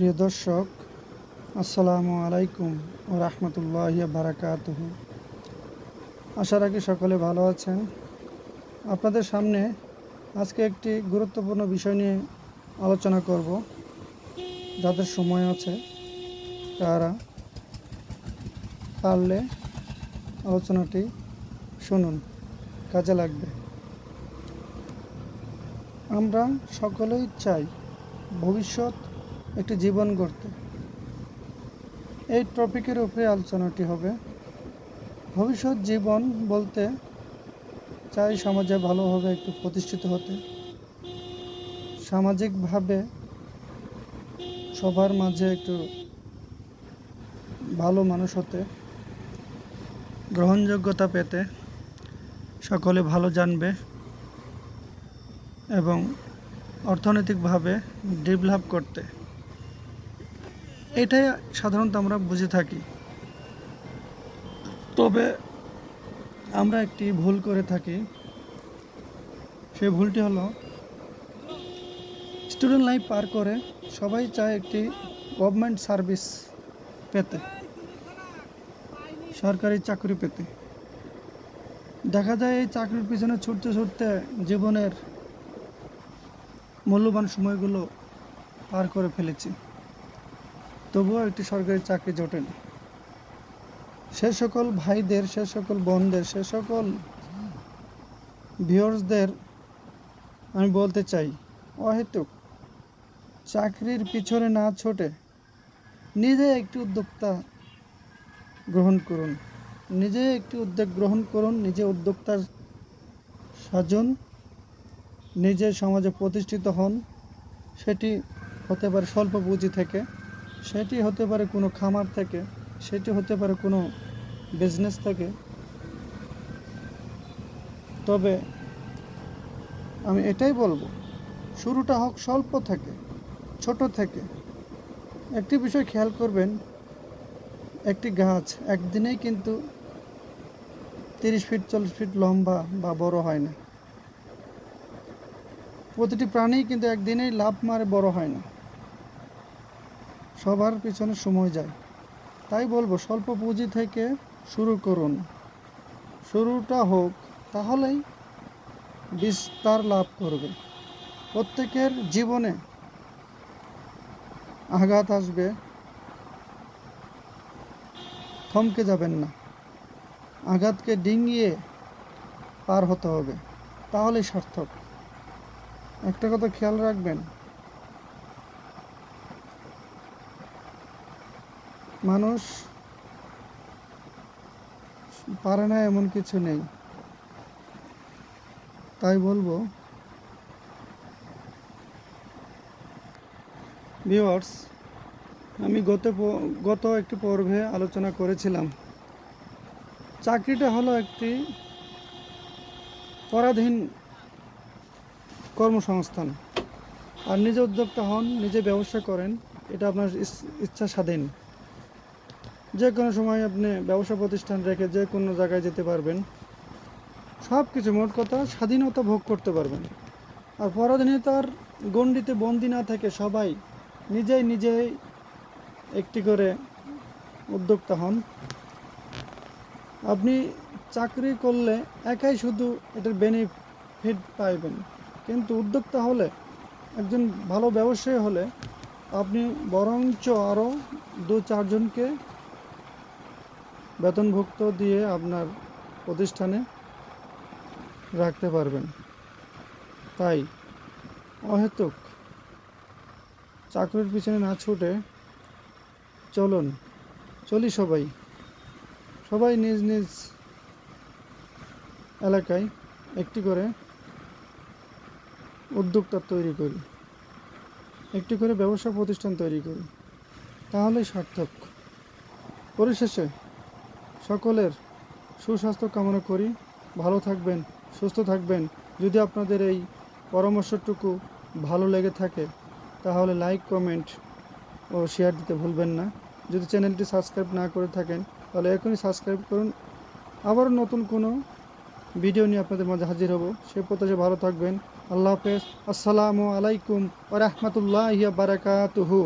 প্রিয় দর্শক, আসসালামু আলাইকুম ও রহমতুল্লাহ বারাকাতুহু। আশা রাখি সকলে ভালো আছেন। আপনাদের সামনে আজকে একটি গুরুত্বপূর্ণ বিষয় নিয়ে আলোচনা করব, যাদের সময় আছে তারা পারলে আলোচনাটি শুনুন, কাজে লাগবে। আমরা সকলেই চাই ভবিষ্যৎ একটি জীবন গড়তে। এই টপিকের উপরে আলোচনাটি হবে। ভবিষ্যৎ জীবন বলতে চাই সমাজে ভালোভাবে একটু প্রতিষ্ঠিত হতে। সামাজিকভাবে সবার মাঝে একটু ভালো মানুষ হতে। গ্রহণযোগ্যতা পেতে সকলে ভালো জানবে এবং অর্থনৈতিকভাবে ডেভেলপ করতে। এটাই সাধারণত আমরা বুঝে থাকি। তবে আমরা একটি ভুল করে থাকি। সে ভুলটি হলো স্টুডেন্ট লাইফ পার করে সবাই চায় একটি গভর্নমেন্ট সার্ভিস পেতে, সরকারি চাকরি পেতে। দেখা যায় এই চাকরির পিছনে ছুটতে ছুটতে জীবনের মূল্যবান সময়গুলো পার করে ফেলেছি। তবুও একটি সরকারি চাকরি জোটেনি সে সকল ভাইদের, সে সকল বোনদের, সে সকল ভিউয়ার্সদের আমি বলতে চাই, অহেতুক। চাকরির পিছনে না ছোটে নিজে একটি উদ্যোক্তা গ্রহণ করুন। নিজে একটি উদ্যোগ গ্রহণ করুন, নিজে উদ্যোক্তার সাজন, নিজে সমাজে প্রতিষ্ঠিত হন, সেটি হতে পারে স্বল্প পুঁজি থেকে। সেটি হতে পারে কোনো খামার থেকে, সেটি হতে পারে কোনো বিজনেস থেকে। তবে আমি এটাই বলব, শুরুটা হোক স্বল্প থেকে, ছোট থেকে। একটি বিষয় খেয়াল করবেন, একটি গাছ একদিনেই কিন্তু তিরিশ ফিট চল্লিশ ফিট লম্বা বা বড় হয় না। প্রতিটি প্রাণী কিন্তু একদিনেই লাভ মারে বড় হয় না। সবার পিছনে সময় যায়। তাই বলব, স্বল্প পুঁজি থেকে শুরু করুন। শুরুটা হোক, তাহলেই বিস্তার লাভ করবে। প্রত্যেকের জীবনে আঘাত আসবে, থমকে যাবেন না। আঘাতকে ডিঙিয়ে পার হতে হবে, তাহলেই সার্থক। একটা কথা খেয়াল রাখবেন মানুষ পারে না এমন কিছু নেই। তাই বলব ভিওয়ার্স আমি গত গত একটি পর্বে আলোচনা করেছিলাম। চাকরিটা হলো একটি পরাধীন কর্মসংস্থান। আর নিজে উদ্যোক্তা হন, নিজে ব্যবসা করেন, এটা আপনার ইচ্ছা স্বাধীন। যে কোনো সময় আপনি ব্যবসা প্রতিষ্ঠান রেখে যে কোনো জায়গায় যেতে পারবেন। সব কিছু মোট কথা স্বাধীনতা ভোগ করতে পারবেন। আর পরাধীনতার গণ্ডিতে বন্দি না থেকে সবাই নিজেই নিজেই একটি করে উদ্যোক্তা হন। আপনি চাকরি করলে একাই শুধু এটার বেনিফিট পাইবেন। কিন্তু উদ্যোক্তা হলে, একজন ভালো ব্যবসায়ী হলে, আপনি বরঞ্চ আরও দু চারজনকে বেতনভুক্ত দিয়ে আপনার প্রতিষ্ঠানে রাখতে পারবেন। তাই অহেতুক চাকরির পিছনে না ছুটে চলুন, চলি সবাই। সবাই নিজ নিজ এলাকায় একটি করে উদ্যোক্তা তৈরি করি। একটি করে ব্যবসা প্রতিষ্ঠান তৈরি করি। তাহলেই সার্থক। পরিশেষে সকলের সুস্বাস্থ্য কামনা করি। ভালো থাকবেন, সুস্থ থাকবেন। যদি আপনাদের এই পরামর্শটুকু ভালো লেগে থাকে, তাহলে লাইক কমেন্ট ও শেয়ার দিতে ভুলবেন না। যদি চ্যানেলটি সাবস্ক্রাইব না করে থাকেন, তাহলে এখনই সাবস্ক্রাইব করুন। আবারও নতুন কোনো ভিডিও নিয়ে আপনাদের মাঝে হাজির হব। সে প্রত্যাশা ভালো থাকবেন। আল্লাহ হাফেজ। আসসালামু আলাইকুম ওয়া রাহমাতুল্লাহি ওয়া বারাকাতুহু।